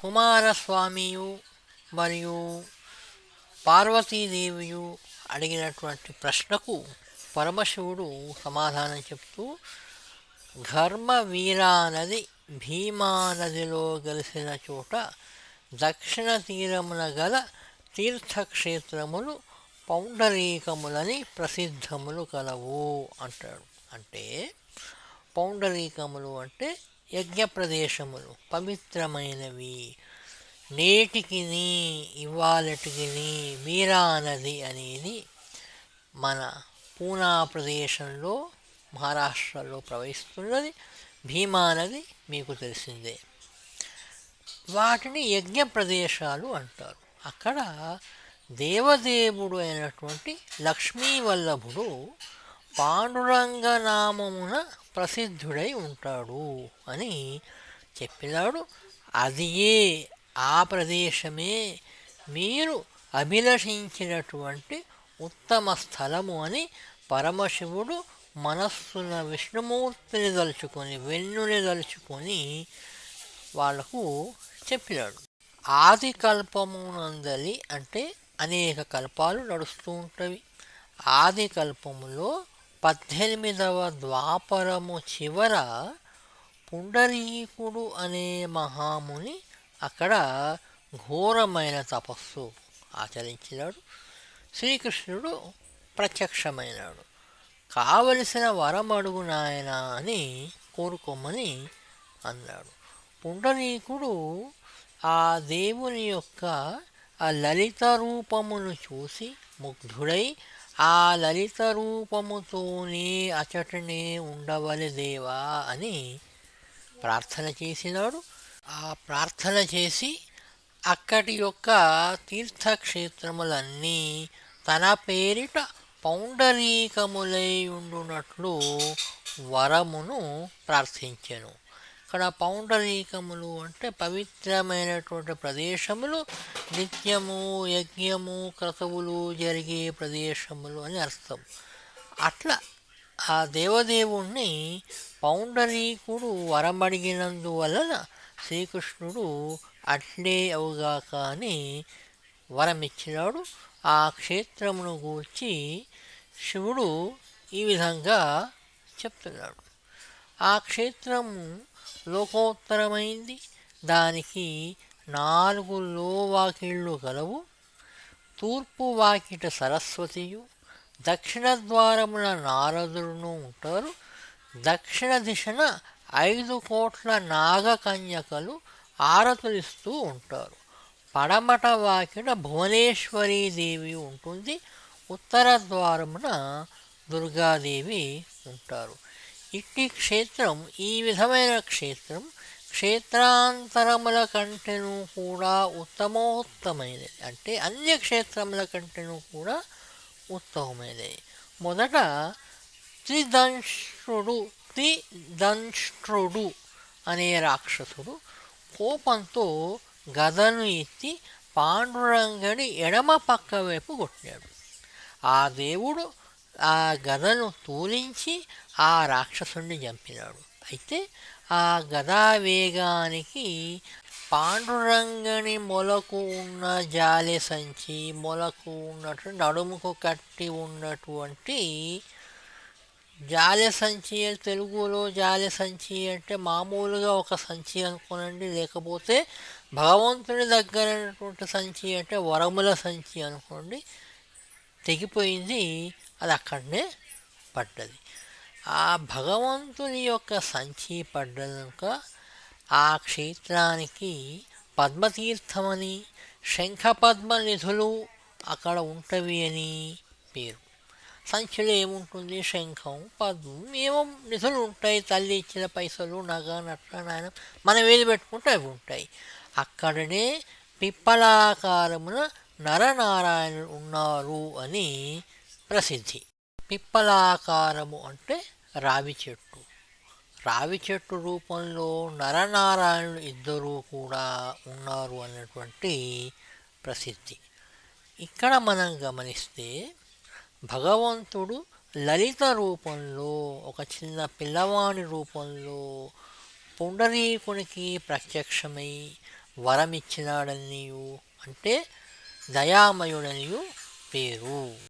కుమారస్వామియు మరియు పార్వతీదేవియు అడిగినటువంటి ప్రశ్నకు పరమశివుడు సమాధానం చెప్తూ ధర్మవీరానది భీమానదిలో గలిసిన కలిసిన చోట దక్షిణ తీరమున గల తీర్థక్షేత్రములు పౌండరీకములని ప్రసిద్ధములు కలవు అంటాడు. అంటే పౌండరీకములు అంటే యజ్ఞ ప్రదేశములు పవిత్రమైనవి నేటికిని ఇవాళటికి వీరా నది అనేది మన పూనా ప్రదేశంలో మహారాష్ట్రలో ప్రవహిస్తున్నది. భీమా నది మీకు తెలిసిందే. వాటిని యజ్ఞ ప్రదేశాలు అంటారు. అక్కడ దేవదేవుడు అయినటువంటి లక్ష్మీవల్లభుడు పాండురంగ నామమున ప్రసిద్ధుడై ఉంటాడు అని చెప్పినాడు. అదియే ఆ ప్రదేశమే మీరు అభిలషించినటువంటి ఉత్తమ స్థలము అని పరమశివుడు మనస్సున విష్ణుమూర్తిని దలుచుకొని వెన్నుని దలుచుకొని వాళ్ళకు చెప్పినాడు. ఆది కల్పమునందలి అంటే అనేక కల్పాలు నడుస్తూ ఉంటవి. ఆది కల్పములో పద్దెనిమిదవ ద్వాపరము చివర పుండరీకుడు అనే మహాముని అక్కడ ఘోరమైన తపస్సు ఆచరించినాడు. శ్రీకృష్ణుడు ప్రత్యక్షమైనాడు. కావలసిన వరం అడుగు నాయన అని కోరుకోమని అన్నాడు. పుండరీకుడు ఆ దేవుని యొక్క ఆ లలిత రూపమును చూసి ముగ్ధుడై ఆ లలిత రూపముతోనే అచటనే ఉండవలదేవా అని ప్రార్థన చేసినాడు. ఆ ప్రార్థన చేసి అక్కడి యొక్క తీర్థక్షేత్రములన్నీ తన పేరిట పౌండరీకములై ఉండునట్లు వరమును ప్రార్థించెను. ఇక్కడ పౌండరీకములు అంటే పవిత్రమైనటువంటి ప్రదేశములు నిత్యము యజ్ఞము క్రతువులు జరిగే ప్రదేశములు అని అర్థం. అట్లా ఆ దేవదేవుణ్ణి పౌండరీకుడు వరమడిగినందువలన శ్రీకృష్ణుడు అట్లే అవుగాక అని వరమిచ్చినాడు. ఆ క్షేత్రమును గూర్చి శివుడు ఈ విధంగా చెప్తున్నాడు. ఆ క్షేత్రము లోకోత్తరమైంది దానికి నాలుగు లోవాకిళ్ళు గలవు. తూర్పు వాకిట సరస్వతియు. దక్షిణ ద్వారమున నారదులను ఉంటారు. దక్షిణ దిశన ఐదు కోట్ల నాగకన్యకలు ఆరతులిస్తూ ఉంటారు. పడమట వాకిట భువనేశ్వరీదేవి ఉంటుంది. ఉత్తర ద్వారమున దుర్గాదేవి ఉంటారు. ఇట్టి క్షేత్రం ఈ విధమైన క్షేత్రం క్షేత్రాంతరముల కంటేను కూడా ఉత్తమోత్తమైనది. అంటే అన్య క్షేత్రముల కంటేను కూడా ఉత్తమమైనది. మొదట త్రిదంష్ట్రుడు త్రిదంష్ట్రుడు అనే రాక్షసుడు కోపంతో గదను ఎత్తి పాండురంగని ఎడమ పక్క వైపు కొట్టాడు. ఆ దేవుడు ఆ గదను తూలించి ఆ రాక్షసుని చంపినాడు. అయితే ఆ గదా వేగానికి పాండురంగని మొలకు ఉన్న జాలి సంచి మొలకు ఉన్నట్టు నడుముకు కట్టి ఉన్నటువంటి జాలి సంచి తెలుగులో జాలి సంచి అంటే మామూలుగా ఒక సంచి అనుకోనండి. లేకపోతే భగవంతుని దగ్గరైనటువంటి సంచి అంటే వరముల సంచి అనుకోండి. తెగిపోయింది అది అక్కడనే పడ్డది. ఆ భగవంతుని యొక్క సంచి పడ్డనుక ఆ క్షేత్రానికి పద్మతీర్థమని శంఖపద్మ నిధులు అక్కడ ఉంటవి అని పేరు. సంచిలో ఏముంటుంది? శంఖం పద్మం ఏమో నిధులు ఉంటాయి. తల్లి ఇచ్చిన పైసలు నగ నట్ల నాయన మనం ఏది పెట్టుకుంటే అవి ఉంటాయి. అక్కడనే పిప్పలాకారమున నరనారాయణుడు ఉన్నారు అని ప్రసిద్ధి. పిప్పలాకారము అంటే రావి చెట్టు. రావి చెట్టు రూపంలో నరనారాయణుడు ఇద్దరూ కూడా ఉన్నారు అన్నటువంటి ప్రసిద్ధి. ఇక్కడ మనం గమనిస్తే భగవంతుడు లలిత రూపంలో ఒక చిన్న పిల్లవాడి రూపంలో పుండరీకునికి ప్రత్యక్షమై వరమిచ్చినాడనియు అంటే దయామయుడనియు పేరు.